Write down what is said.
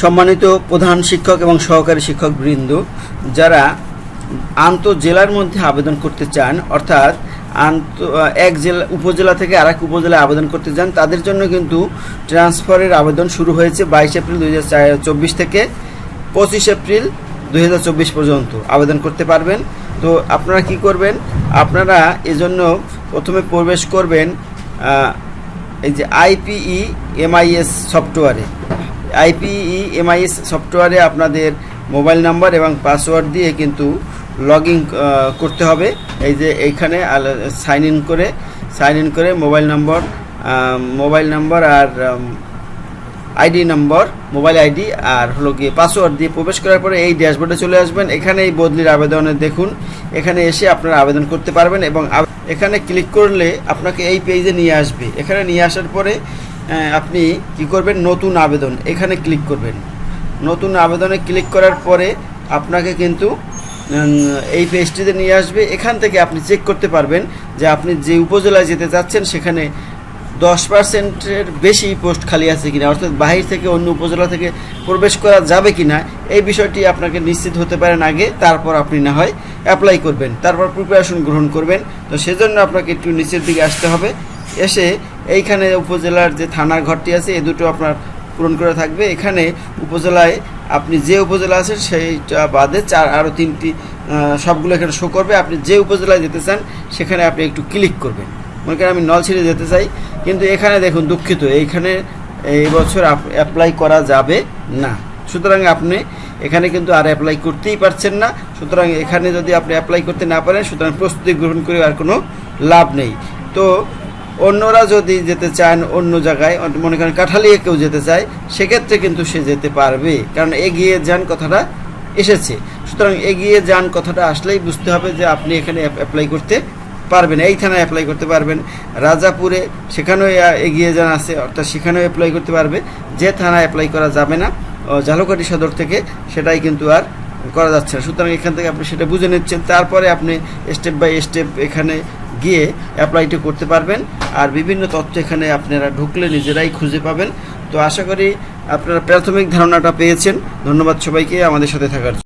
সম্মানিত প্রধান শিক্ষক এবং সহকারী শিক্ষক বৃন্দ, যারা আন্ত জেলার মধ্যে আবেদন করতে চান, অর্থাৎ আন্ত, এক জেলা, উপজেলা থেকে আরেক উপজেলায় আবেদন করতে চান, তাদের জন্য কিন্তু ট্রান্সফারের আবেদন শুরু হয়েছে বাইশ এপ্রিল দুই থেকে পঁচিশ এপ্রিল দু হাজার চব্বিশ পর্যন্ত আবেদন করতে পারবেন। তো আপনারা কি করবেন? আপনারা এজন্য প্রথমে প্রবেশ করবেন এই যে I P E M I S সফটওয়্যারে। I P E M I S সফটওয়্যারে আপনাদের মোবাইল নাম্বার এবং পাসওয়ার্ড দিয়ে কিন্তু লগ করতে হবে। এই যে এইখানে সাইন ইন করে, সাইন ইন করে মোবাইল নম্বর মোবাইল নাম্বার আর আইডি নম্বর, মোবাইল আইডি আর হলো গিয়ে পাসওয়ার্ড দিয়ে প্রবেশ করার পরে এই ড্যাশবোর্ডে চলে আসবেন। এখানে এই বদলির আবেদনে দেখুন। এখানে এসে আপনারা আবেদন করতে পারবেন এবং এখানে ক্লিক করলে আপনাকে এই পেজে নিয়ে আসবে। এখানে নিয়ে আসার পরে আপনি কি করবেন? নতুন আবেদন। এখানে ক্লিক করবেন। নতুন আবেদনে ক্লিক করার পরে আপনাকে কিন্তু এই পেজটিতে নিয়ে আসবে। এখান থেকে আপনি চেক করতে পারবেন যে আপনি যে উপজেলায় যেতে চাচ্ছেন, সেখানে দশ পার্সেন্টের বেশি পোস্ট খালি আছে কিনা, অর্থাৎ বাহির থেকে অন্য উপজেলা থেকে প্রবেশ করা যাবে কিনা, এই বিষয়টি আপনাকে নিশ্চিত হতে পারেন আগে। তারপর আপনি না হয় অ্যাপ্লাই করবেন। তারপর প্রিপারেশন গ্রহণ করবেন। তো সেজন্য আপনাকে একটু নিচের দিকে আসতে হবে। এসে এইখানে উপজেলার যে থানার ঘরটি আছে এ দুটো আপনার পূরণ করে থাকবে। এখানে উপজেলায় আপনি যে উপজেলা আছেন, সেইটা বাদে চার আরও তিনটি সবগুলো এখানে শো করবে। আপনি যে উপজেলায় যেতে চান, সেখানে আপনি একটু ক্লিক করবেন। মনে করেন আমি নলছিড়ে যেতে চাই, কিন্তু এখানে দেখুন দুঃখিত, এইখানে এই বছর অ্যাপ্লাই করা যাবে না। সুতরাং আপনি এখানে কিন্তু আর অ্যাপ্লাই করতেই পারছেন না। সুতরাং এখানে যদি আপনি অ্যাপ্লাই করতে না পারেন, সুতরাং প্রস্তুতি গ্রহণ করে আর কোনো লাভ নেই। তো অন্যরা যদি যেতে চান অন্য জায়গায় মনে করেন কাঠালিয়ে কেউ যেতে চায় সেক্ষেত্রে কিন্তু সে যেতে পারবে। কারণ এগিয়ে যান কথাটা এসেছে। সুতরাং এগিয়ে যান কথাটা আসলেই বুঝতে হবে যে আপনি এখানে অ্যাপ্লাই করতে পারবেন এই থানায় অ্যাপ্লাই করতে পারবেন। রাজাপুরে সেখানেও এগিয়ে যান আছে অর্থাৎ সেখানেও অ্যাপ্লাই করতে পারবে। যে থানায় অ্যাপ্লাই করা যাবে না ও, ঝালকাঠি সদর থেকে সেটাই কিন্তু আর করা যাচ্ছে না। সুতরাং এখান থেকে আপনি সেটা বুঝে নিচ্ছেন। তারপরে আপনি স্টেপ বাই স্টেপ এখানে গিয়ে অ্যাপ্লাইটি করতে পারবেন। আর বিভিন্ন তথ্য এখানে আপনারা ঢুকলে নিজেরাই খুঁজে পাবেন। তো আশা করি আপনারা প্রাথমিক ধারণাটা পেয়েছেন। ধন্যবাদ সবাইকে আমাদের সাথে থাকার